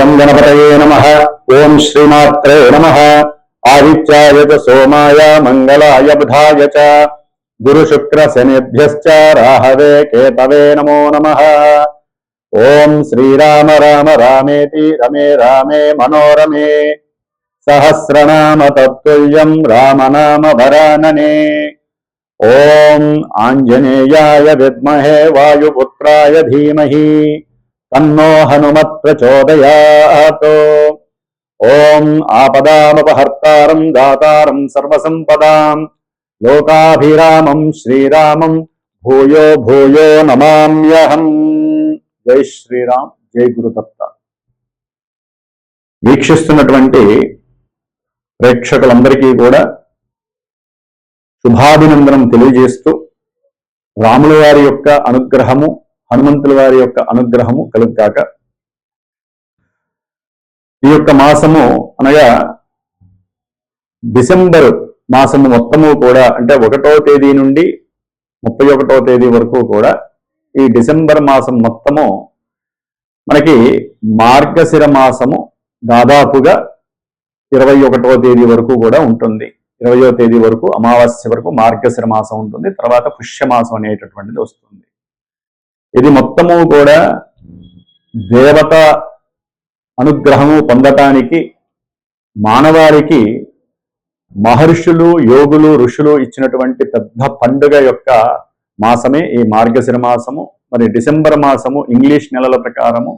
గం గణపతయే నమ. ఓం శ్రీమాత్రే నమ. ఆదిత్యాయ చ సోమాయ మంగళాయ బుధాయ చ. గురు శుక్ర శనిభ్యశ్చ రాహవే కేతవే నమో నమ. ఓం శ్రీరామ రామ రామేతి రమే రామే మనోరమే. సహస్రనామ తత్తుల్యం రామనామ వరాననే. ఓం ఆంజనేయాయ విద్మహే వాయుపుత్రాయ ధీమహి. తన్నో హనుమత్ ప్రచోదయాత్. ఓం ఆపదామపహర్తారం దాతారం సర్వసంపదాం. లోకాభిరామం శ్రీరామం భూయో భూయో నమామ్యహం. జై శ్రీరామ్ జై గురుదత్త వీక్షిస్తున్నటువంటి ప్రేక్షకులందరికీ కూడా శుభాభినందనం తెలియజేస్తూ రాముల వారి యొక్క అనుగ్రహము హనుమంతుల వారి యొక్క అనుగ్రహము కలుగ్గాక. ఈ యొక్క మాసము అనగా డిసెంబర్ మాసము మొత్తము కూడా అంటే ఒకటో తేదీ నుండి ముప్పై ఒకటో తేదీ వరకు కూడా ఈ డిసెంబర్ మాసం మొత్తము మనకి మార్గశిర మాసము దాదాపుగా ఇరవై ఒకటో తేదీ వరకు కూడా ఉంటుంది. ఇరవయో తేదీ వరకు అమావాస్య వరకు మార్గశిర మాసం ఉంటుంది. తర్వాత పుష్యమాసం అనేటటువంటిది వస్తుంది. ఇది మొత్తము కూడా దేవత అనుగ్రహము పొందటానికి మానవారికి మహర్షులు యోగులు ఋషులు ఇచ్చినటువంటి పెద్ద పండుగ యొక్క మాసమే ఈ మార్గశిర మాసము మరి డిసెంబర్ మాసము ఇంగ్లీష్ నెలల ప్రకారము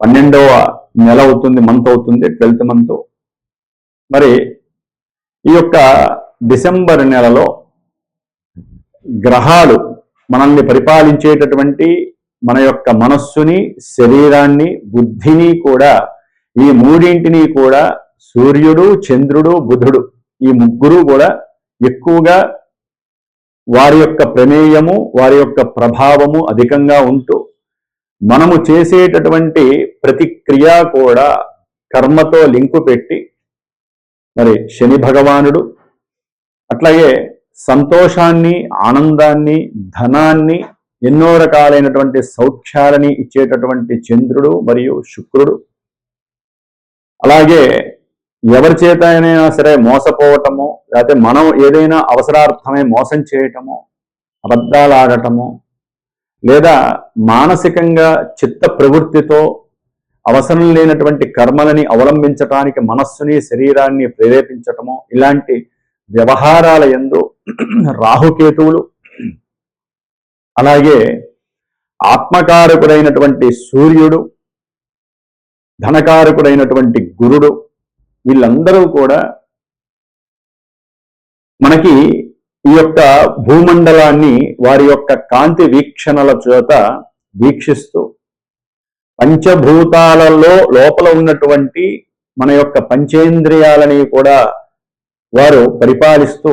పన్నెండవ నెల అవుతుంది మంత్ అవుతుంది ట్వెల్త్ మంత్. మరి ఈ యొక్క డిసెంబర్ నెలలో గ్రహాలు మనల్ని పరిపాలించేటటువంటి మన యొక్క మనస్సుని శరీరాన్ని బుద్ధిని కూడా ఈ మూడింటిని కూడా సూర్యుడు చంద్రుడు బుధుడు ఈ ముగ్గురు కూడా ఎక్కువగా వారి యొక్క ప్రమేయము వారి యొక్క ప్రభావము అధికంగా ఉంటూ మనము చేసేటటువంటి ప్రతిక్రియ కూడా కర్మతో లింకు పెట్టి మరి శని భగవానుడు అట్లాగే సంతోషాన్ని ఆనందాన్ని ధనాన్ని ఎన్నో రకాలైనటువంటి సౌఖ్యాలని ఇచ్చేటటువంటి చంద్రుడు మరియు శుక్రుడు. అలాగే ఎవరి చేత అయినా సరే మోసపోవటము లేకపోతే మనం ఏదైనా అవసరార్థమై మోసం చేయటము అబద్ధాలు ఆడటము లేదా మానసికంగా చిత్త ప్రవృత్తితో అవసరం లేనటువంటి కర్మలని అవలంబించటానికి మనస్సుని శరీరాన్ని ప్రేరేపించటము ఇలాంటి వ్యవహారాల ఎందు రాహుకేతువులు. అలాగే ఆత్మకారకుడైనటువంటి సూర్యుడు ధనకారకుడైనటువంటి గురుడు వీళ్ళందరూ కూడా మనకి ఈ యొక్క భూమండలాన్ని వారి యొక్క కాంతి వీక్షణల చేత వీక్షిస్తూ పంచభూతాలలో లోపల ఉన్నటువంటి మన యొక్క పంచేంద్రియాలని కూడా వారు పరిపాలిస్తూ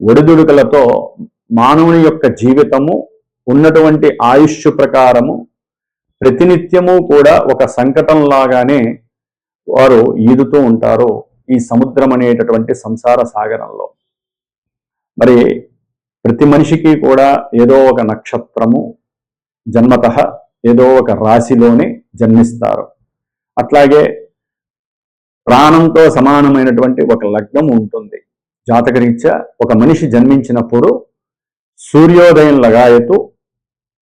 ఒడిదుడుకలతో మానవుని యొక్క జీవితము ఉన్నటువంటి ఆయుష్ ప్రకారము ప్రతినిత్యము కూడా ఒక సంకటం లాగానే వారు ఈదుతూ ఉంటారు ఈ సముద్రం అనేటటువంటి సంసార సాగరంలో. మరి ప్రతి మనిషికి కూడా ఏదో ఒక నక్షత్రము జన్మత ఏదో ఒక రాశిలోనే జన్మిస్తారు. అట్లాగే ప్రాణంతో సమానమైనటువంటి ఒక లగ్నం ఉంటుంది. జాతకరీత్యా ఒక మనిషి జన్మించినప్పుడు సూర్యోదయం లగాయతు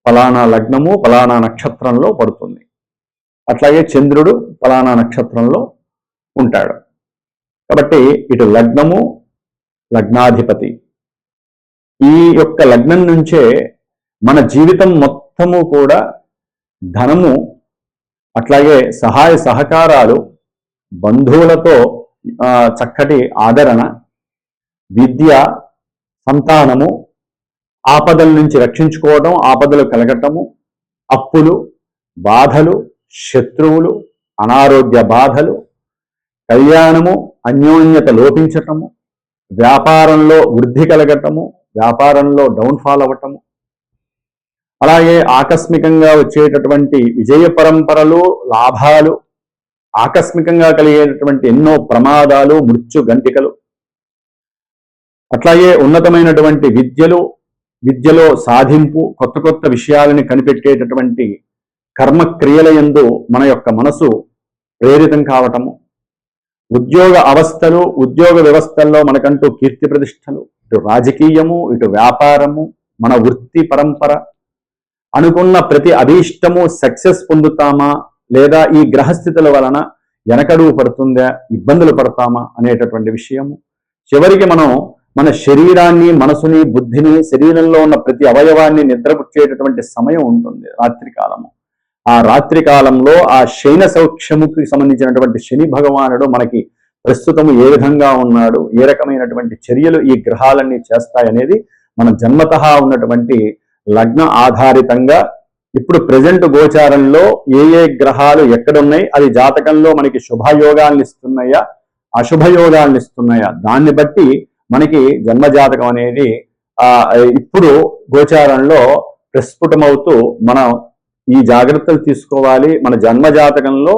ఫలానా లగ్నము ఫలానా నక్షత్రంలో పడుతుంది. అట్లాగే చంద్రుడు ఫలానా నక్షత్రంలో ఉంటాడు. కాబట్టి ఇటు లగ్నము లగ్నాధిపతి. ఈ యొక్క లగ్నం నుంచే మన జీవితం మొత్తము కూడా ధనము అట్లాగే సహాయ సహకారాలు బంధువులతో చక్కటి ఆదరణ విద్య సంతానము ఆపదల నుంచి రక్షించుకోవడం ఆపదలు కలగటము అప్పులు బాధలు శత్రువులు అనారోగ్య బాధలు కళ్యాణము అన్యోన్యత లోపించటము వ్యాపారంలో వృద్ధి కలగటము వ్యాపారంలో డౌన్ఫాల్ అవ్వటము. అలాగే ఆకస్మికంగా వచ్చేటటువంటి విజయ పరంపరలు లాభాలు ఆకస్మికంగా కలిగేటటువంటి ఎన్నో ప్రమాదాలు మృత్యు గంటికలు. అట్లాగే ఉన్నతమైనటువంటి విద్యలు విద్యలో సాధింపు కొత్త కొత్త విషయాలని కనిపెట్టేటటువంటి కర్మక్రియల ఎందు మన యొక్క మనసు ప్రేరితం కావటము. ఉద్యోగ అవస్థలు ఉద్యోగ వ్యవస్థల్లో మనకంటూ కీర్తి ప్రతిష్టలు. ఇటు రాజకీయము ఇటు వ్యాపారము మన వృత్తి పరంపర. అనుకున్న ప్రతి అభీష్టము సక్సెస్ పొందుతామా? లేదా ఈ గ్రహస్థితుల వలన వెనకడుగు పడుతుందా? ఇబ్బందులు పడతామా? అనేటటువంటి విషయము. చివరికి మనం మన శరీరాన్ని మనసుని బుద్ధిని శరీరంలో ఉన్న ప్రతి అవయవాన్ని నిద్రపుచ్చేటటువంటి సమయం ఉంటుంది రాత్రి కాలము. ఆ రాత్రి కాలంలో ఆ శయన సౌఖ్యముకి సంబంధించినటువంటి శని భగవానుడు మనకి ప్రస్తుతము ఏ విధంగా ఉన్నాడు ఏ రకమైనటువంటి చర్యలు ఈ గ్రహాలన్నీ చేస్తాయనేది మన జన్మత ఉన్నటువంటి లగ్న ఆధారితంగా ఇప్పుడు ప్రజెంట్ గోచారంలో ఏ ఏ గ్రహాలు ఎక్కడున్నాయి అది జాతకంలో మనకి శుభయోగాలను ఇస్తున్నాయా అశుభయోగాలను ఇస్తున్నాయా దాన్ని బట్టి మనకి జన్మజాతకం అనేది ఆ ఇప్పుడు గోచారంలో ప్రస్ఫుటమవుతూ మనం ఈ జాగ్రత్తలు తీసుకోవాలి. మన జన్మజాతకంలో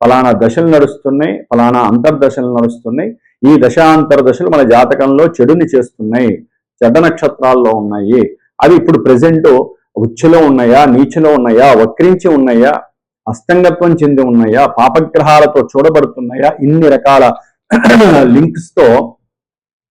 ఫలానా దశలు నడుస్తున్నాయి ఫలానా అంతర్దశలు నడుస్తున్నాయి. ఈ దశాంతర దశలు మన జాతకంలో చెడుని చేస్తున్నాయి చెడ్డ నక్షత్రాల్లో ఉన్నాయి. అవి ఇప్పుడు ప్రజెంట్ ఉచ్చులో ఉన్నాయా నీచులో ఉన్నాయా వక్రించి ఉన్నాయా అస్తంగత్వం చెంది ఉన్నాయా పాపగ్రహాలతో చూడబడుతున్నాయా ఇన్ని రకాల లింక్స్తో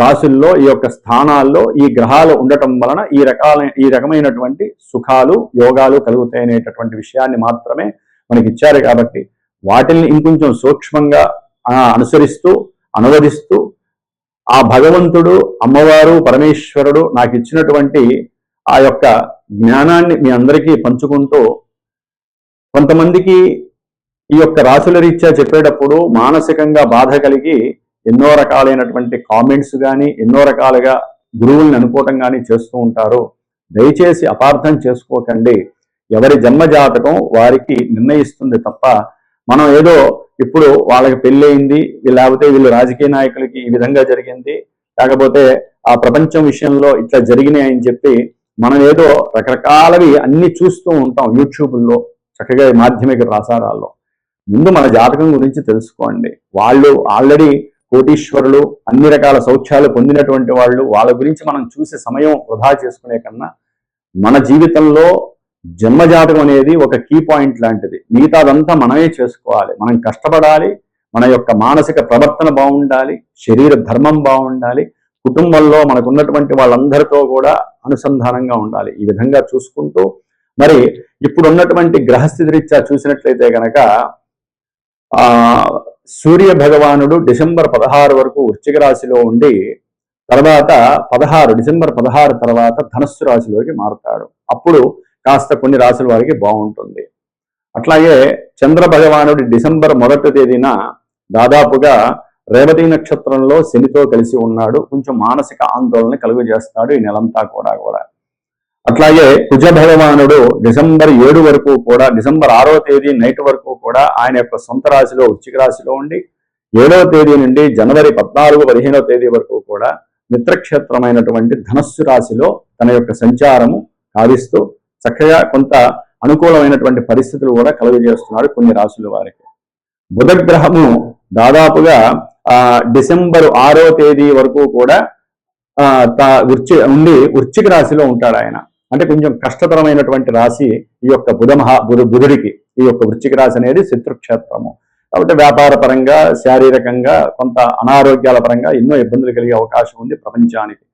రాశుల్లో ఈ యొక్క స్థానాల్లో ఈ గ్రహాలు ఉండటం వలన ఈ రకాల ఈ రకమైనటువంటి సుఖాలు యోగాలు కలుగుతాయనేటటువంటి విషయాన్ని మాత్రమే మనకి ఇచ్చారు కాబట్టి వాటిని ఇంకొంచెం సూక్ష్మంగా అనుసరిస్తూ అనువదిస్తూ ఆ భగవంతుడు అమ్మవారు పరమేశ్వరుడు నాకు ఇచ్చినటువంటి ఆ యొక్క జ్ఞానాన్ని మీ అందరికీ పంచుకుంటూ కొంతమందికి ఈ యొక్క రాసుల రీత్యా చెప్పేటప్పుడు మానసికంగా బాధ కలిగి ఎన్నో రకాలైనటువంటి కామెంట్స్ కానీ ఎన్నో రకాలుగా గురువుల్ని అనుకోవటం కానీ చేస్తూ ఉంటారు దయచేసి అపార్థం చేసుకోకండి. ఎవరి జన్మ జాతకం వారికి నిర్ణయిస్తుంది తప్ప మనం ఏదో ఇప్పుడు వాళ్ళకి పెళ్ళయింది లేకపోతే వీళ్ళు రాజకీయ నాయకులకి ఈ విధంగా జరిగింది లేకపోతే ఆ ప్రపంచం విషయంలో ఇట్లా జరిగినాయి అని చెప్పి మనం ఏదో రకరకాలవి అన్ని చూస్తూ ఉంటాం యూట్యూబ్లో చక్కగా మాధ్యమిక ప్రసారాల్లో. ముందు మన జాతకం గురించి తెలుసుకోండి. వాళ్ళు ఆల్రెడీ కోటీశ్వరులు అన్ని రకాల సౌఖ్యాలు పొందినటువంటి వాళ్ళు వాళ్ళ గురించి మనం చూసే సమయం వృధా చేసుకునే కన్నా మన జీవితంలో జన్మజాతకం అనేది ఒక కీ పాయింట్ లాంటిది. మిగతాదంతా మనమే చేసుకోవాలి. మనం కష్టపడాలి. మన యొక్క మానసిక ప్రవర్తన బాగుండాలి. శరీర ధర్మం బాగుండాలి. కుటుంబంలో మనకున్నటువంటి వాళ్ళందరితో కూడా అనుసంధానంగా ఉండాలి. ఈ విధంగా చూసుకుంటూ మరి ఇప్పుడు ఉన్నటువంటి గ్రహస్థితి రీత్యా చూసినట్లయితే కనుక ఆ సూర్య భగవానుడు డిసెంబర్ పదహారు వరకు వృశ్చిక రాశిలో ఉండి తర్వాత పదహారు డిసెంబర్ పదహారు తర్వాత ధనస్సు రాశిలోకి మారుతాడు. అప్పుడు కాస్త కొన్ని రాశుల వారికి బాగుంటుంది. అట్లాగే చంద్ర భగవానుడి డిసెంబర్ మొదటి తేదీన దాదాపుగా రేవతి నక్షత్రంలో శనితో కలిసి ఉన్నాడు. కొంచెం మానసిక ఆందోళన కలుగజేస్తాడు ఈ నెలంతా కూడా కూడా. అట్లాగే కుజ భగవానుడు డిసెంబర్ ఏడు వరకు కూడా డిసెంబర్ ఆరో తేదీ నైట్ వరకు కూడా ఆయన యొక్క సొంత రాశిలో వృచ్చిక రాశిలో ఉండి ఏడవ తేదీ నుండి జనవరి పద్నాలుగు పదిహేనవ తేదీ వరకు కూడా మిత్రక్షేత్రమైనటువంటి ధనస్సు రాశిలో తన యొక్క సంచారము కావిస్తూ చక్కగా కొంత అనుకూలమైనటువంటి పరిస్థితులు కూడా కలుగజేస్తున్నాడు కొన్ని రాశుల వారికి. బుధగ్రహము దాదాపుగా ఆ డిసెంబర్ ఆరో తేదీ వరకు కూడా ఉండి వృచ్చిక రాశిలో ఉంటాడు ఆయన. అంటే కొంచెం కష్టతరమైనటువంటి రాశి ఈ యొక్క బుధ మహా బుధ బుధుడికి ఈ యొక్క వృచ్చిక రాశి అనేది శత్రుక్షేత్రము. కాబట్టి వ్యాపార పరంగా శారీరకంగా కొంత అనారోగ్యాల పరంగా ఎన్నో ఇబ్బందులు కలిగే అవకాశం ఉంది ప్రపంచానికి.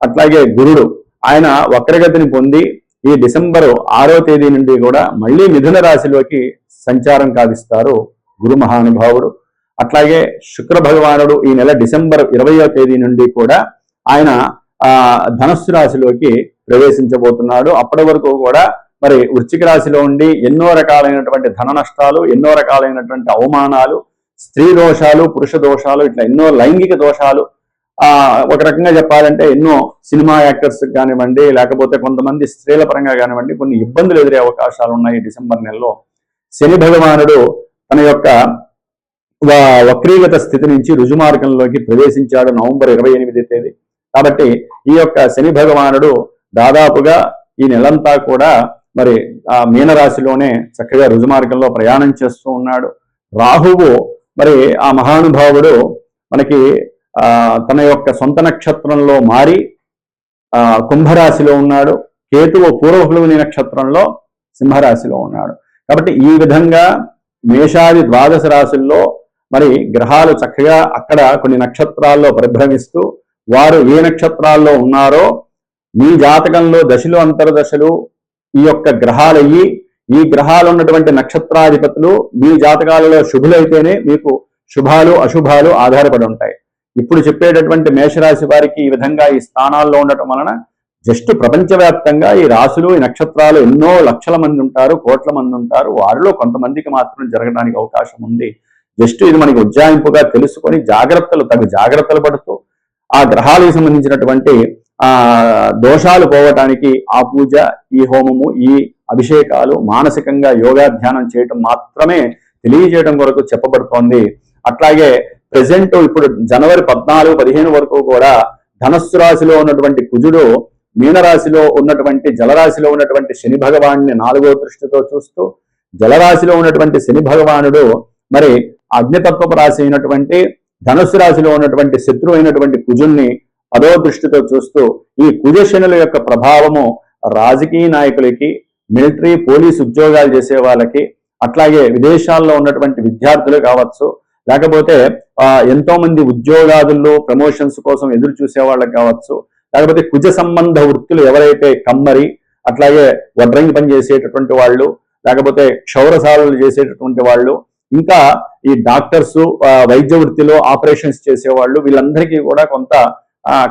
అట్లాగే గురుడు ఆయన వక్రగతిని పొంది ఈ డిసెంబర్ ఆరో తేదీ నుండి కూడా మళ్ళీ మిథున రాశిలోకి సంచారం కావిస్తారు గురు మహానుభావుడు. అట్లాగే శుక్ర భగవానుడు ఈ నెల డిసెంబర్ ఇరవయో తేదీ నుండి కూడా ఆయన ఆ ధనస్సు రాశిలోకి ప్రవేశించబోతున్నాడు. అప్పటి వరకు కూడా మరి వృశ్చిక రాశిలో ఉండి ఎన్నో రకాలైనటువంటి ధన నష్టాలు ఎన్నో రకాలైనటువంటి అవమానాలు స్త్రీ దోషాలు పురుష దోషాలు ఇట్లా ఎన్నో లైంగిక దోషాలు. ఆ ఒక రకంగా చెప్పాలంటే ఎన్నో సినిమా యాక్టర్స్ కానివ్వండి లేకపోతే కొంతమంది స్త్రీల పరంగా కానివ్వండి కొన్ని ఇబ్బందులు ఎదురే అవకాశాలు ఉన్నాయి డిసెంబర్ నెలలో. శని భగవానుడు తన యొక్క వక్రీగత స్థితి నుంచి రుజుమార్గంలోకి ప్రవేశించాడు నవంబర్ ఇరవై ఎనిమిది తేదీ. కాబట్టి ఈ యొక్క శని భగవానుడు దాదాపుగా ఈ నెలంతా కూడా మరి ఆ మీనరాశిలోనే చక్కగా రుజుమార్గంలో ప్రయాణం చేస్తూ ఉన్నాడు. రాహువు మరి ఆ మహానుభావుడు మనకి ఆ తన యొక్క సొంత నక్షత్రంలో మారి ఆ కుంభరాశిలో ఉన్నాడు. కేతువు పూర్వహులుని నక్షత్రంలో సింహరాశిలో ఉన్నాడు. కాబట్టి ఈ విధంగా మేషాది ద్వాదశ రాశుల్లో మరి గ్రహాలు చక్కగా అక్కడ కొన్ని నక్షత్రాల్లో పరిభ్రమిస్తూ వారు ఏ నక్షత్రాల్లో ఉన్నారో మీ జాతకంలో దశలు అంతర్దశలు ఈ యొక్క గ్రహాలయ్యి ఈ గ్రహాలు ఉన్నటువంటి నక్షత్రాధిపతులు మీ జాతకాలలో శుభులైతేనే మీకు శుభాలు అశుభాలు ఆధారపడి ఉంటాయి. ఇప్పుడు చెప్పేటటువంటి మేషరాశి వారికి ఈ విధంగా ఈ స్థానాల్లో ఉండటం వలన జస్ట్ ప్రపంచవ్యాప్తంగా ఈ రాశులు ఈ నక్షత్రాలు ఎన్నో లక్షల మంది ఉంటారు కోట్ల మంది ఉంటారు. వారిలో కొంతమందికి మాత్రం జరగడానికి అవకాశం ఉంది. జస్ట్ ఇది మనకి ఉజ్జాయింపుగా తెలుసుకొని జాగ్రత్తలు తగు జాగ్రత్తలు పడుతూ ఆ గ్రహాలకు సంబంధించినటువంటి ఆ దోషాలు పోవటానికి ఆ పూజ ఈ హోమము ఈ అభిషేకాలు మానసికంగా యోగాధ్యానం చేయటం మాత్రమే తెలియజేయడం కొరకు చెప్పబడుతోంది. అట్లాగే ప్రజెంట్ ఇప్పుడు జనవరి పద్నాలుగు పదిహేను వరకు కూడా ధనస్సు రాశిలో ఉన్నటువంటి కుజుడు మీనరాశిలో ఉన్నటువంటి జలరాశిలో ఉన్నటువంటి శని భగవాన్ని నాలుగో దృష్టితో చూస్తూ జలరాశిలో ఉన్నటువంటి శని భగవానుడు మరి అగ్నితత్వపు రాశి అయినటువంటి ధనుసు రాశిలో ఉన్నటువంటి శత్రువు అయినటువంటి కుజుణ్ణి అదో దృష్టితో చూస్తూ ఈ కుజశనుల యొక్క ప్రభావము రాజకీయ నాయకులకి మిలిటరీ పోలీస్ ఉద్యోగాలు చేసే వాళ్ళకి అట్లాగే విదేశాల్లో ఉన్నటువంటి విద్యార్థులు కావచ్చు లేకపోతే ఎంతో మంది ఉద్యోగాదుల్లో ప్రమోషన్స్ కోసం ఎదురు చూసే వాళ్ళకి కావచ్చు లేకపోతే కుజ సంబంధ వృత్తులు ఎవరైతే కమ్మరి అట్లాగే వడ్రంగి పని చేసేటటువంటి వాళ్ళు లేకపోతే క్షౌరసాలు చేసేటటువంటి వాళ్ళు ఇంకా ఈ డాక్టర్స్ వైద్య వృత్తిలో ఆపరేషన్స్ చేసేవాళ్ళు వీళ్ళందరికీ కూడా కొంత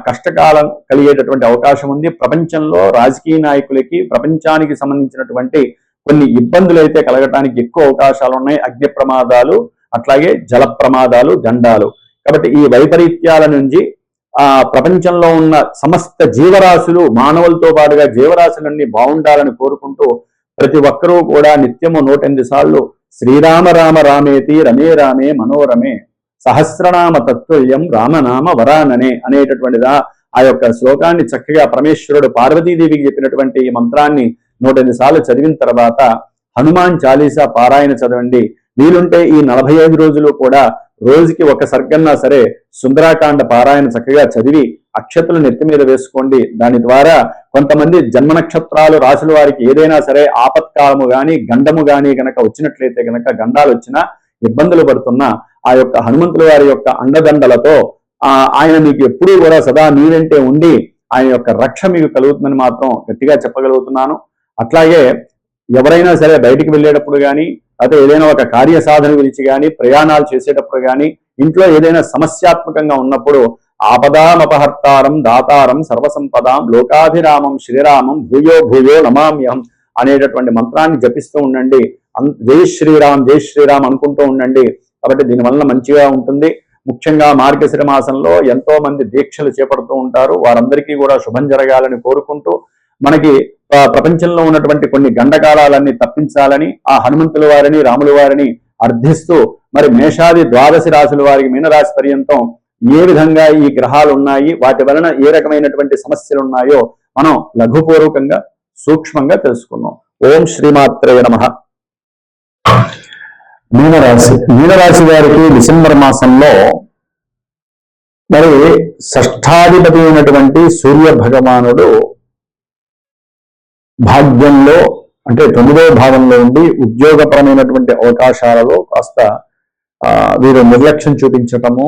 కష్టకాలం కలిగేటటువంటి అవకాశం ఉంది. ప్రపంచంలో రాజకీయ నాయకులకి ప్రపంచానికి సంబంధించినటువంటి కొన్ని ఇబ్బందులు అయితే కలగటానికి ఎక్కువ అవకాశాలు ఉన్నాయి. అగ్ని ప్రమాదాలు అట్లాగే జల ప్రమాదాలు గండాలు. కాబట్టి ఈ వైపరీత్యాల నుంచి ఆ ప్రపంచంలో ఉన్న సమస్త జీవరాశులు మానవులతో పాటుగా జీవరాశులన్నీ బాగుండాలని కోరుకుంటూ ప్రతి ఒక్కరూ కూడా నిత్యము నూటెనిమిది సార్లు శ్రీరామ రామ రామేతి రమే రామే మనోరమే సహస్రనామ తత్వల్యం రామనామ వరాననే అనేటటువంటిదా ఆ యొక్క శ్లోకాన్ని చక్కగా పరమేశ్వరుడు పార్వతీదేవికి చెప్పినటువంటి ఈ మంత్రాన్ని నూట సార్లు చదివిన తర్వాత హనుమాన్ చాలీసా పారాయణ చదవండి. వీలుంటే ఈ నలభై ఐదు రోజులు కూడా రోజుకి ఒక సర్గన్నా సరే సుందరాకాండ పారాయణ చక్కగా చదివి అక్షతలు నెత్తి మీద వేసుకోండి. దాని ద్వారా కొంతమంది జన్మ నక్షత్రాలు రాసుల వారికి ఏదైనా సరే ఆపత్కాలము గాని గండము గాని గనక వచ్చినట్లయితే గనక గండాలు వచ్చినా ఇబ్బందులు పడుతున్నా ఆ యొక్క హనుమంతుల వారి యొక్క అండదండలతో ఆ ఆయన మీకు ఎప్పుడూ కూడా సదా మీరంటే ఉండి ఆయన యొక్క రక్ష మీకు కలుగుతుందని మాత్రం గట్టిగా చెప్పగలుగుతున్నాను. అట్లాగే ఎవరైనా సరే బయటికి వెళ్ళేటప్పుడు కానీ అయితే ఏదైనా ఒక కార్య సాధన గురించి కానీ ప్రయాణాలు చేసేటప్పుడు కానీ ఇంట్లో ఏదైనా సమస్యాత్మకంగా ఉన్నప్పుడు ఆపదామపహర్తారం దాతారం సర్వసంపదాం లోకాభిరామం శ్రీరామం భూయో భూయో నమామ్యం అనేటటువంటి మంత్రాన్ని జపిస్తూ ఉండండి. జై శ్రీరామ్ జై శ్రీరామ్ అనుకుంటూ ఉండండి. కాబట్టి దీనివల్ల మంచిగా ఉంటుంది. ముఖ్యంగా మార్గశిర మాసంలో ఎంతో మంది దీక్షలు చేపడుతూ ఉంటారు. వారందరికీ కూడా శుభం జరగాలని కోరుకుంటూ మనకి ప్రపంచంలో ఉన్నటువంటి కొన్ని గండకాలాలన్నీ తప్పించాలని ఆ హనుమంతుల వారిని రాముల వారిని అర్థిస్తూ మరి మేషాది ద్వాదశి రాశుల వారికి మీనరాశి పర్యంతం ఏ విధంగా ఈ గ్రహాలు ఉన్నాయి వాటి వలన ఏ రకమైనటువంటి సమస్యలు ఉన్నాయో మనం లఘుపూర్వకంగా సూక్ష్మంగా తెలుసుకున్నాం. ఓం శ్రీమాత్రయ నమ. మీనరాశి. మీనరాశి వారికి డిసెంబర్ మాసంలో మరి షష్ఠాధిపతి అయినటువంటి సూర్య భగవానుడు భాగ్యంలో అంటే తొమ్మిదవ భావంలో ఉండి ఉద్యోగపరమైనటువంటి అవకాశాలలో కాస్త వీరు నిర్లక్ష్యం చూపించటము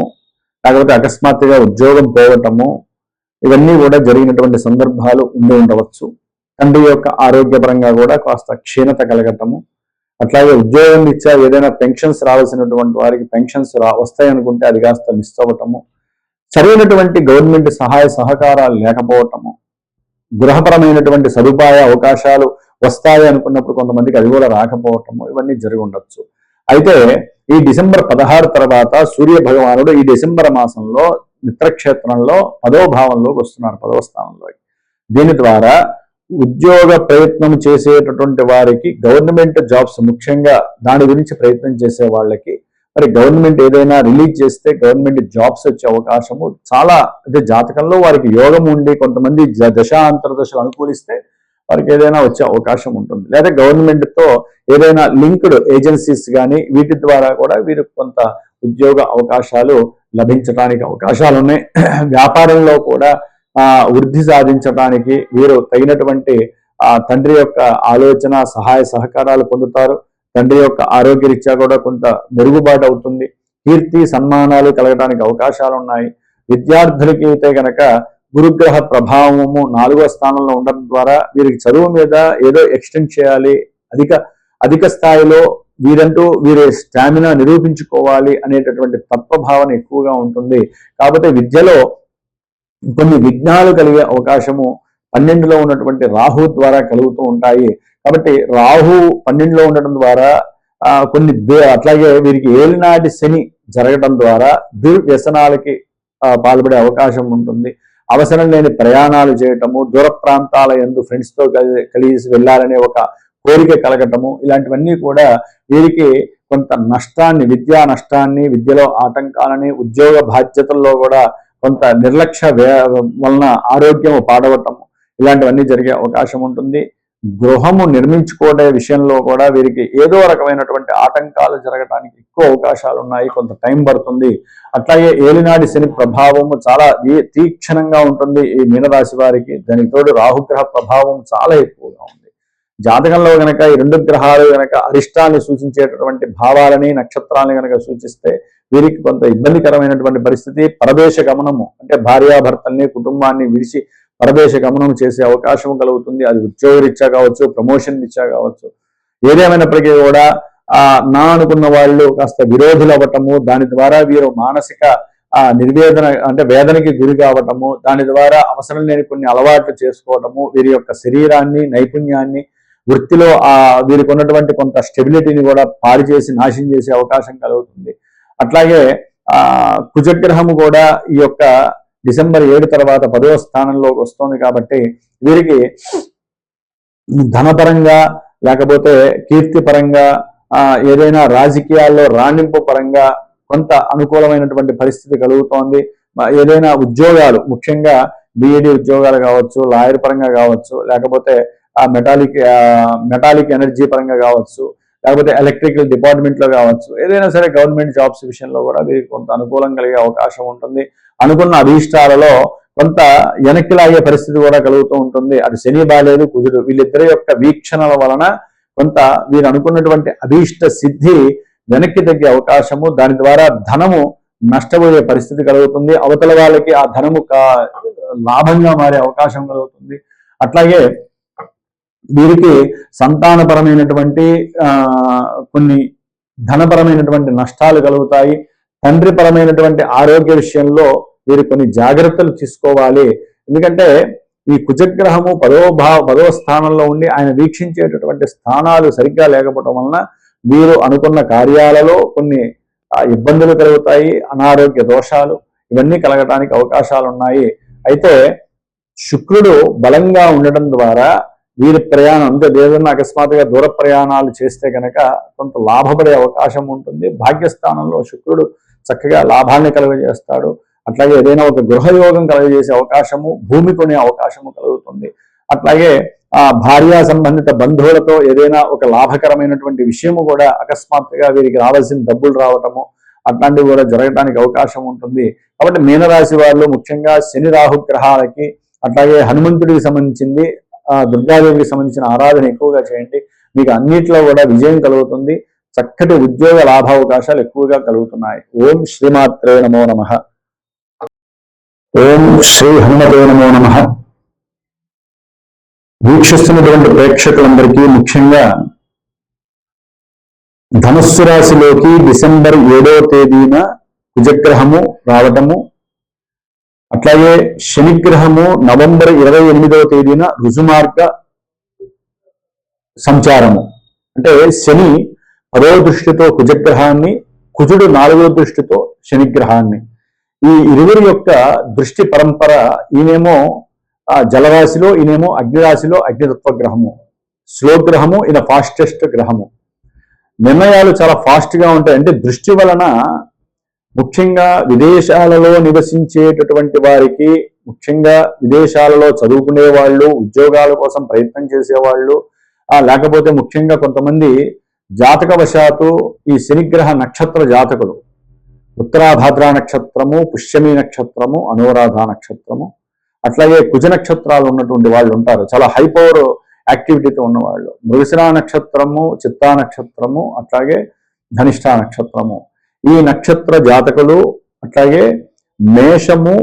లేకపోతే అకస్మాత్తుగా ఉద్యోగం పోవటము ఇవన్నీ కూడా జరిగినటువంటి సందర్భాలు ఉండి ఉండవచ్చు. తండ్రి యొక్క ఆరోగ్యపరంగా కూడా కాస్త క్షీణత కలగటము అట్లాగే ఉద్యోగం ఇచ్చా ఏదైనా పెన్షన్స్ రావాల్సినటువంటి వారికి పెన్షన్స్ రా వస్తాయి అనుకుంటే అది కాస్త మిస్ అవ్వటము సరైనటువంటి గవర్నమెంట్ సహాయ సహకారాలు లేకపోవటము గృహపరమైనటువంటి సదుపాయ అవకాశాలు వస్తాయి అనుకున్నప్పుడు కొంతమందికి అది కూడా రాకపోవటము ఇవన్నీ జరిగి ఉండొచ్చు. అయితే ఈ డిసెంబర్ పదహారు తర్వాత సూర్య భగవానుడు ఈ డిసెంబర్ మాసంలో మిత్రక్షేత్రంలో పదో భావంలోకి వస్తున్నారు పదవ స్థానంలో దీని ద్వారా ఉద్యోగ ప్రయత్నం చేసేటటువంటి వారికి గవర్నమెంట్ జాబ్స్ ముఖ్యంగా దాని గురించి ప్రయత్నం చేసే వాళ్ళకి మరి గవర్నమెంట్ ఏదైనా రిలీజ్ చేస్తే గవర్నమెంట్ జాబ్స్ వచ్చే అవకాశము చాలా అంటే జాతకంలో వారికి యోగం ఉండి కొంతమంది దశాంతర దశలు అనుకూలిస్తే వారికి ఏదైనా వచ్చే అవకాశం ఉంటుంది. లేదా గవర్నమెంట్తో ఏదైనా లింక్డ్ ఏజెన్సీస్ కానీ వీటి ద్వారా కూడా వీరికి కొంత ఉద్యోగ అవకాశాలు లభించడానికి అవకాశాలు ఉన్నాయి వ్యాపారంలో కూడా వృద్ధి సాధించడానికి వీరు తగినటువంటి ఆ తండ్రి యొక్క ఆలోచన సహాయ సహకారాలు పొందుతారు. తండ్రి యొక్క ఆరోగ్య రీత్యా కూడా కొంత మెరుగుబాటు అవుతుంది. కీర్తి సన్మానాలు కలగడానికి అవకాశాలు ఉన్నాయి విద్యార్థులకి అయితే కనుక గురుగ్రహ ప్రభావము నాలుగో స్థానంలో ఉండడం ద్వారా వీరికి చదువు మీద ఏదో ఎక్స్టెండ్ చేయాలి. అధిక అధిక స్థాయిలో వీరంటూ వీరి స్టామినా నిరూపించుకోవాలి అనేటటువంటి తత్వభావన ఎక్కువగా ఉంటుంది. కాకపోతే విద్యలో కొన్ని విఘ్నాలు కలిగే అవకాశము పన్నెండులో ఉన్నటువంటి రాహు ద్వారా కలుగుతూ ఉంటాయి. కాబట్టి రాహు పన్నెండులో ఉండడం ద్వారా కొన్ని అట్లాగే వీరికి ఏలినాటి శని జరగడం ద్వారా దుర్వ్యసనాలకి పాల్పడే అవకాశం ఉంటుంది. అవసరం లేని ప్రయాణాలు చేయటము దూర ప్రాంతాల ఎందు ఫ్రెండ్స్తో కలిసి వెళ్ళాలనే ఒక కోరిక కలగటము ఇలాంటివన్నీ కూడా వీరికి కొంత నష్టాన్ని విద్యా నష్టాన్ని విద్యలో ఆటంకాలని ఉద్యోగ బాధ్యతల్లో కూడా కొంత నిర్లక్ష్య వలన ఆరోగ్యం పాడవటము ఇలాంటివన్నీ జరిగే అవకాశం ఉంటుంది. గృహము నిర్మించుకునే విషయంలో కూడా వీరికి ఏదో రకమైనటువంటి ఆటంకాలు జరగడానికి ఎక్కువ అవకాశాలు ఉన్నాయి కొంత టైం పడుతుంది. అట్లాగే ఏలినాడి శని ప్రభావము చాలా తీక్షణంగా ఉంటుంది ఈ మీనరాశి వారికి. దానికి తోడు రాహుగ్రహ ప్రభావం చాలా ఎక్కువగా ఉంది. జాతకంలో గనక ఈ రెండు గ్రహాలు గనక అరిష్టాన్ని సూచించేటటువంటి భావాలని నక్షత్రాలని గనక సూచిస్తే వీరికి కొంత ఇబ్బందికరమైనటువంటి పరిస్థితి. పరదేశ గమనము అంటే భార్యాభర్తల్ని కుటుంబాన్ని విడిచి పరదేశ గమనం చేసే అవకాశం కలుగుతుంది. అది ఉద్యోగరీత్యా కావచ్చు ప్రమోషన్ ఇచ్చా కావచ్చు. ఏదేమైనప్పటికీ కూడా ఆ నా అనుకున్న వాళ్ళు కాస్త విరోధులు అవ్వటము దాని ద్వారా వీరు మానసిక ఆ నిర్వేదన అంటే వేదనకి గురి కావటము దాని ద్వారా అవసరం లేని కొన్ని అలవాట్లు చేసుకోవటము వీరి యొక్క శరీరాన్ని నైపుణ్యాన్ని వృత్తిలో ఆ వీరికి ఉన్నటువంటి కొంత స్టెబిలిటీని కూడా పాడు చేసి నాశనం చేసే అవకాశం కలుగుతుంది. అట్లాగే ఆ కుజగ్రహము కూడా ఈ యొక్క డిసెంబర్ ఏడు తర్వాత పదవ స్థానంలోకి వస్తుంది కాబట్టి వీరికి ధనపరంగా లేకపోతే కీర్తిపరంగా ఏదైనా రాజకీయాల్లో రాణింపు పరంగా కొంత అనుకూలమైనటువంటి పరిస్థితి కలుగుతోంది. ఏదైనా ఉద్యోగాలు ముఖ్యంగా బిఈడి ఉద్యోగాలు కావచ్చు లాయర్ పరంగా కావచ్చు లేకపోతే ఆ మెటాలిక్ మెటాలిక్ ఎనర్జీ పరంగా కావచ్చు లేకపోతే ఎలక్ట్రికల్ డిపార్ట్మెంట్లో కావచ్చు. ఏదైనా సరే గవర్నమెంట్ జాబ్స్ విషయంలో కూడా మీకు కొంత అనుకూలం కలిగే అవకాశం ఉంటుంది. అనుకున్న అభీష్టాలలో కొంత వెనక్కి లాగే పరిస్థితి కూడా కలుగుతూ ఉంటుంది. అది శని బాలేదు కుజుడు వీళ్ళిద్దరి యొక్క వీక్షణల వలన కొంత వీరు అనుకున్నటువంటి అభీష్ట సిద్ధి వెనక్కి తగ్గే అవకాశము దాని ద్వారా ధనము నష్టపోయే పరిస్థితి కలుగుతుంది. అవతల వాళ్ళకి ఆ ధనము లాభంగా మారే అవకాశం కలుగుతుంది. అట్లాగే వీరికి సంతానపరమైనటువంటి కొన్ని ధనపరమైనటువంటి నష్టాలు కలుగుతాయి. తండ్రి పరమైనటువంటి ఆరోగ్య విషయంలో వీరు కొన్ని జాగ్రత్తలు తీసుకోవాలి. ఎందుకంటే ఈ కుజగ్రహము పదో భావ పదవ స్థానంలో ఉండి ఆయన వీక్షించేటటువంటి స్థానాలు సరిగ్గా లేకపోవడం వలన వీరు అనుకున్న కార్యాలలో కొన్ని ఇబ్బందులు కలుగుతాయి అనారోగ్య దోషాలు ఇవన్నీ కలగటానికి అవకాశాలు ఉన్నాయి అయితే శుక్రుడు బలంగా ఉండటం ద్వారా వీరి ప్రయాణం అంటే ఏదైనా అకస్మాత్తుగా దూర ప్రయాణాలు చేస్తే కనుక కొంత లాభపడే అవకాశం ఉంటుంది. భాగ్యస్థానంలో శుక్రుడు చక్కగా లాభాన్ని కలుగజేస్తాడు. అట్లాగే ఏదైనా ఒక గృహయోగం కలుగజేసే అవకాశము భూమి కొనే అవకాశము కలుగుతుంది. అట్లాగే ఆ భార్యా సంబంధిత బంధువులతో ఏదైనా ఒక లాభకరమైనటువంటి విషయము కూడా అకస్మాత్తుగా వీరికి రావాల్సిన డబ్బులు రావటము అట్లాంటివి కూడా జరగడానికి అవకాశం ఉంటుంది. కాబట్టి మీనరాశి వాళ్ళు ముఖ్యంగా శని రాహు గ్రహాలకి అట్లాగే హనుమంతుడికి సంబంధించింది దుర్గాదేవికి సంబంధించిన ఆరాధన ఎక్కువగా చేయండి. మీకు అన్నిట్లో కూడా విజయం కలుగుతుంది. చక్కటి ఉద్యోగ లాభావకాశాలు ఎక్కువగా కలుగుతున్నాయి. ఓం శ్రీమాత్రే నమో నమ. ఓం శ్రీ హనుమతే నమో నమ. వీక్షిస్తున్నటువంటి ప్రేక్షకులందరికీ ముఖ్యంగా ధనుస్సు రాశిలోకి డిసెంబర్ ఏడో తేదీన కుజగ్రహము రావటము అట్లాగే శనిగ్రహము నవంబర్ ఇరవై ఎనిమిదవ తేదీన రుజుమార్గ సంచారము. అంటే శని పదవ దృష్టితో కుజగ్రహాన్ని కుజుడు నాలుగవ దృష్టితో శనిగ్రహాన్ని. ఈ ఇరువురి యొక్క దృష్టి పరంపర ఈయనేమో జలరాశిలో ఈయనేమో అగ్నిరాశిలో అగ్నితత్వ గ్రహము. స్లో గ్రహము ఈయన ఫాస్టెస్ట్ గ్రహము. నిర్ణయాలు చాలా ఫాస్ట్గా ఉంటాయి. అంటే దృష్టి వలన ముఖ్యంగా విదేశాలలో నివసించేటటువంటి వారికి ముఖ్యంగా విదేశాలలో చదువుకునే వాళ్ళు ఉద్యోగాల కోసం ప్రయత్నం చేసేవాళ్ళు లేకపోతే ముఖ్యంగా కొంతమంది జాతకవశాత్తు ఈ శనిగ్రహ నక్షత్ర జాతకులు. ఉత్తరాభాద్ర నక్షత్రము పుష్యమి నక్షత్రము అనురాధ నక్షత్రము అట్లాగే కుజ నక్షత్రాలు ఉన్నటువంటి వాళ్ళు ఉంటారు. చాలా హై పవర్ యాక్టివిటీతో ఉన్నవాళ్ళు. మృగశిరా నక్షత్రము చిత్తా నక్షత్రము అట్లాగే ధనిష్ట నక్షత్రము. ఈ నక్షత్ర జాతకులు అట్లాగే మేషము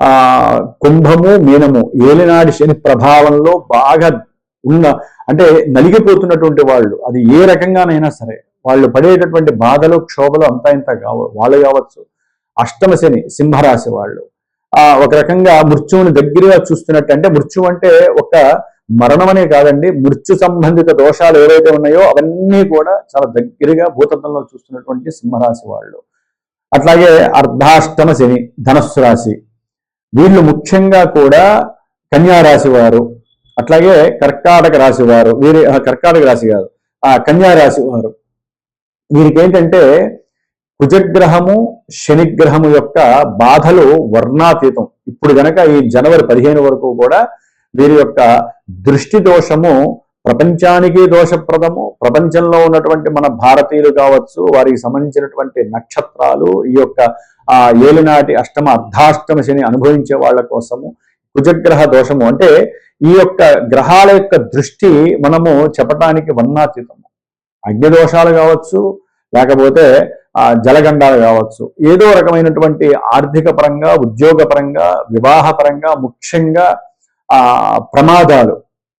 ఆ కుంభము మీనము ఏలినాడి శని ప్రభావంలో బాగా ఉన్న అంటే నలిగిపోతున్నటువంటి వాళ్ళు అది ఏ రకంగానైనా సరే వాళ్ళు పడేటటువంటి బాధలు క్షోభలు అంతా ఇంత కావ వాళ్ళు కావచ్చు. అష్టమ శని సింహరాశి వాళ్ళు. ఆ ఒక రకంగా మృత్యువుని దగ్గరగా చూస్తున్నట్టు అంటే మృత్యు అంటే ఒక మరణమనే కాదండి మృత్యు సంబంధిత దోషాలు ఏవైతే ఉన్నాయో అవన్నీ కూడా చాలా దగ్గరగా భూతత్వంలో చూస్తున్నటువంటి సింహరాశి వాళ్ళు. అట్లాగే అర్ధాష్టమ శని ధనస్సు రాశి. వీళ్ళు ముఖ్యంగా కూడా కన్యారాశి వారు అట్లాగే కర్కాటక రాశి వారు వీరి కర్కాటక రాశి కాదు ఆ కన్యారాశి వారు. వీరికి ఏంటంటే కుజగ్రహము శనిగ్రహము యొక్క బాధలు వర్ణాతీతం. ఇప్పుడు గనక ఈ జనవరి పదిహేను వరకు కూడా వీరి యొక్క దృష్టి దోషము ప్రపంచానికి దోషప్రదము ప్రపంచంలో ఉన్నటువంటి మన భారతీయులు కావచ్చు వారికి సంబంధించినటువంటి నక్షత్రాలు ఈ యొక్క ఆ ఏలినాటి అష్టమ అర్ధాష్టమ శని అనుభవించే వాళ్ళ కోసము కుజగ్రహ దోషము. అంటే ఈ యొక్క గ్రహాల యొక్క దృష్టి మనము చెప్పటానికి వర్ణాతీతము. అగ్నిదోషాలు కావచ్చు లేకపోతే జలగండాలు కావచ్చు. ఏదో రకమైనటువంటి ఆర్థిక పరంగా ఉద్యోగపరంగా వివాహపరంగా ముఖ్యంగా ఆ ప్రమాదాలు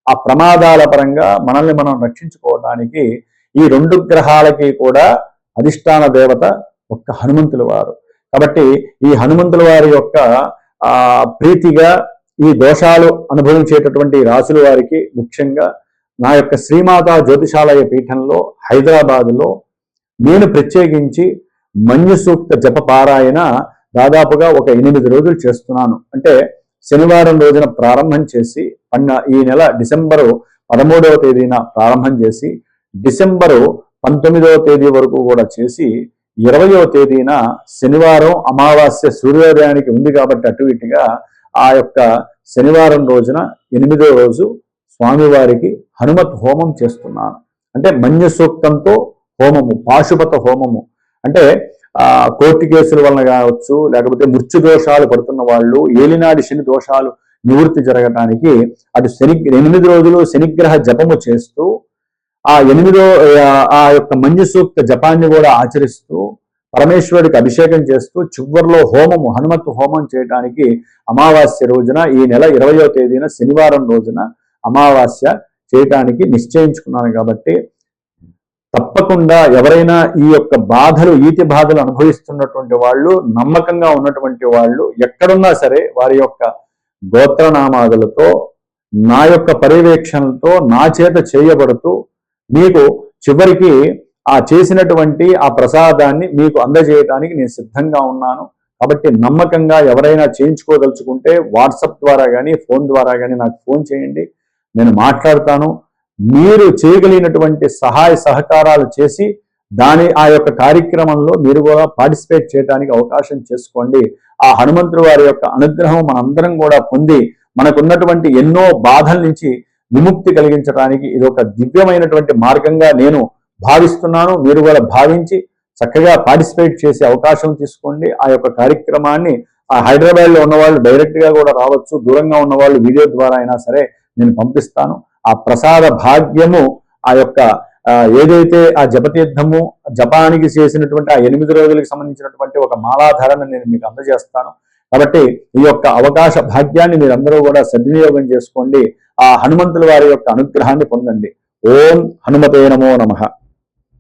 ఆ ప్రమాదాల పరంగా మనల్ని మనం రక్షించుకోవడానికి ఈ రెండు గ్రహాలకి కూడా అధిష్టాన దేవత ఒక్క హనుమంతుల వారు. కాబట్టి ఈ హనుమంతుల వారి యొక్క ఆ ప్రీతిగా ఈ దోషాలు అనుభవించేటటువంటి రాసుల వారికి ముఖ్యంగా నా యొక్క శ్రీమాత జ్యోతిషాలయ పీఠంలో హైదరాబాదులో నేను ప్రత్యేకించి మన్యు సూక్త జప పారాయణ దాదాపుగా ఒక ఎనిమిది రోజులు చేస్తున్నాను. అంటే శనివారం రోజున ప్రారంభం చేసి పన్న ఈ నెల డిసెంబరు పదమూడవ తేదీన ప్రారంభం చేసి డిసెంబరు పంతొమ్మిదవ తేదీ వరకు కూడా చేసి ఇరవయవ తేదీన శనివారం అమావాస్య సూర్యోదయానికి ఉంది కాబట్టి అటు ఇటుగా ఆ యొక్క శనివారం రోజున ఎనిమిదో రోజు స్వామివారికి హనుమత్ హోమం చేస్తున్నాను. అంటే మన్య సూక్తంతో హోమము పాశుపత హోమము. అంటే కోర్టు కేసుల వలన కావచ్చు లేకపోతే మృత్యు దోషాలు పడుతున్న వాళ్ళు ఏలినాడి శని దోషాలు నివృత్తి జరగటానికి అటు శని ఎనిమిది రోజులు శనిగ్రహ జపము చేస్తూ ఆ ఎనిమిదో ఆ యొక్క మంజు సూక్త జపాన్ని కూడా ఆచరిస్తూ పరమేశ్వరుడికి అభిషేకం చేస్తూ చివరిలో హోమము హనుమత్ హోమం చేయడానికి అమావాస్య రోజున ఈ నెల ఇరవయో తేదీన శనివారం రోజున అమావాస్య చేయటానికి నిశ్చయించుకున్నాను కాబట్టి తప్పకుండా ఎవరైనా ఈ యొక్క బాధలు ఈతి బాధలు అనుభవిస్తున్నటువంటి వాళ్ళు నమ్మకంగా ఉన్నటువంటి వాళ్ళు ఎక్కడున్నా సరే వారి యొక్క గోత్రనామాదులతో నా యొక్క పర్యవేక్షణతో నా చేత చేయబడుతూ మీకు చివరికి ఆ చేసినటువంటి ఆ ప్రసాదాన్ని మీకు అందజేయడానికి నేను సిద్ధంగా ఉన్నాను. కాబట్టి నమ్మకంగా ఎవరైనా చేయించుకోదలుచుకుంటే వాట్సప్ ద్వారా కానీ ఫోన్ ద్వారా కానీ నాకు ఫోన్ చేయండి. నేను మాట్లాడతాను. మీరు చేయగలిగినటువంటి సహాయ సహకారాలు చేసి దాని ఆ యొక్క కార్యక్రమంలో మీరు కూడా పార్టిసిపేట్ చేయడానికి అవకాశం చేసుకోండి. ఆ హనుమంతుడు వారి యొక్క అనుగ్రహం మనందరం కూడా పొంది మనకున్నటువంటి ఎన్నో బాధల నుంచి విముక్తి కలిగించడానికి ఇది ఒక దివ్యమైనటువంటి మార్గంగా నేను భావిస్తున్నాను. మీరు కూడా భావించి చక్కగా పార్టిసిపేట్ చేసే అవకాశం తీసుకోండి. ఆ యొక్క కార్యక్రమాన్ని ఆ హైదరాబాద్లో ఉన్న వాళ్ళు డైరెక్ట్గా కూడా రావచ్చు. దూరంగా ఉన్న వాళ్ళు వీడియో ద్వారా అయినా సరే నేను పంపిస్తాను. ఆ ప్రసాద భాగ్యము ఆ యొక్క ఏదైతే ఆ జపతీర్థము జపానికి చేసినటువంటి ఆ ఎనిమిది రోజులకు సంబంధించినటువంటి ఒక మాలాధారణ నేను మీకు అందజేస్తాను. కాబట్టి ఈ యొక్క అవకాశ భాగ్యాన్ని మీరందరూ కూడా సద్వినియోగం చేసుకోండి. ఆ హనుమంతుల వారి యొక్క అనుగ్రహాన్ని పొందండి. ఓం హనుమతే నమో నమ.